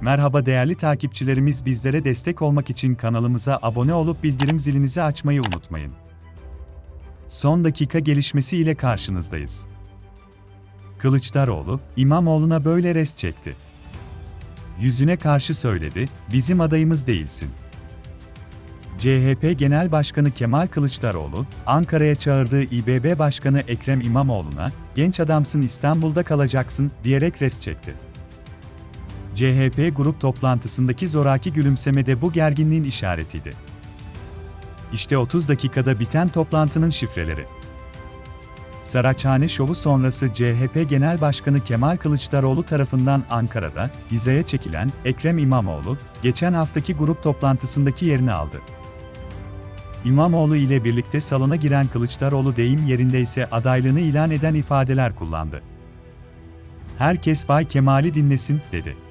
Merhaba değerli takipçilerimiz bizlere destek olmak için kanalımıza abone olup bildirim zilinizi açmayı unutmayın. Son dakika gelişmesi ile karşınızdayız. Kılıçdaroğlu, İmamoğlu'na böyle rest çekti. Yüzüne karşı söyledi, bizim adayımız değilsin. CHP Genel Başkanı Kemal Kılıçdaroğlu, Ankara'ya çağırdığı İBB Başkanı Ekrem İmamoğlu'na, genç adamsın İstanbul'da kalacaksın diyerek rest çekti. CHP grup toplantısındaki zoraki gülümseme de bu gerginliğin işaretiydi. İşte 30 dakikada biten toplantının şifreleri. Saraçhane şovu sonrası CHP Genel Başkanı Kemal Kılıçdaroğlu tarafından Ankara'da hizaya çekilen Ekrem İmamoğlu, geçen haftaki grup toplantısındaki yerini aldı. İmamoğlu ile birlikte salona giren Kılıçdaroğlu deyim yerinde ise adaylığını ilan eden ifadeler kullandı. Herkes Bay Kemal'i dinlesin, dedi.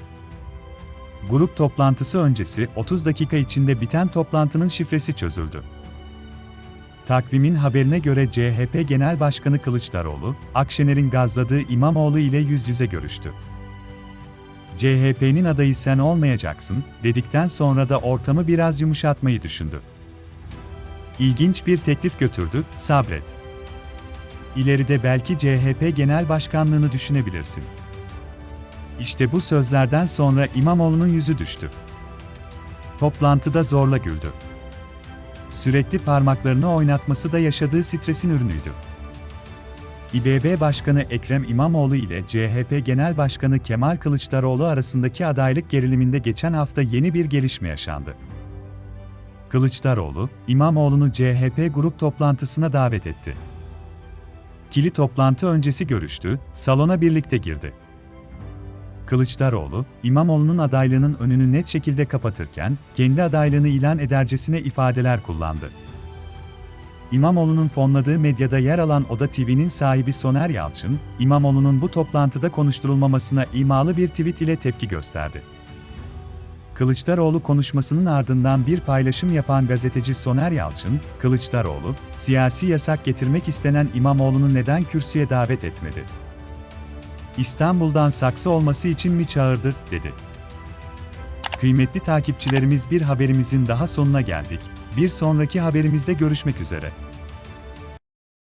Grup toplantısı öncesi 30 dakika içinde biten toplantının şifresi çözüldü. Takvimin haberine göre CHP Genel Başkanı Kılıçdaroğlu, Akşener'in gazladığı İmamoğlu ile yüz yüze görüştü. CHP'nin adayı sen olmayacaksın, dedikten sonra da ortamı biraz yumuşatmayı düşündü. İlginç bir teklif götürdü, sabret. İleride belki CHP Genel Başkanlığını düşünebilirsin. İşte bu sözlerden sonra İmamoğlu'nun yüzü düştü. Toplantıda zorla güldü. Sürekli parmaklarını oynatması da yaşadığı stresin ürünüydü. İBB Başkanı Ekrem İmamoğlu ile CHP Genel Başkanı Kemal Kılıçdaroğlu arasındaki adaylık geriliminde geçen hafta yeni bir gelişme yaşandı. Kılıçdaroğlu, İmamoğlu'nu CHP grup toplantısına davet etti. Kili toplantı öncesi görüştü, salona birlikte girdi. Kılıçdaroğlu, İmamoğlu'nun adaylığının önünü net şekilde kapatırken, kendi adaylığını ilan edercesine ifadeler kullandı. İmamoğlu'nun fonladığı medyada yer alan Oda TV'nin sahibi Soner Yalçın, İmamoğlu'nun bu toplantıda konuşturulmamasına imalı bir tweet ile tepki gösterdi. Kılıçdaroğlu konuşmasının ardından bir paylaşım yapan gazeteci Soner Yalçın, Kılıçdaroğlu, siyasi yasak getirmek istenen İmamoğlu'nu neden kürsüye davet etmedi? İstanbul'dan saksı olması için mi çağırdı, dedi. Kıymetli takipçilerimiz bir haberimizin daha sonuna geldik. Bir sonraki haberimizde görüşmek üzere.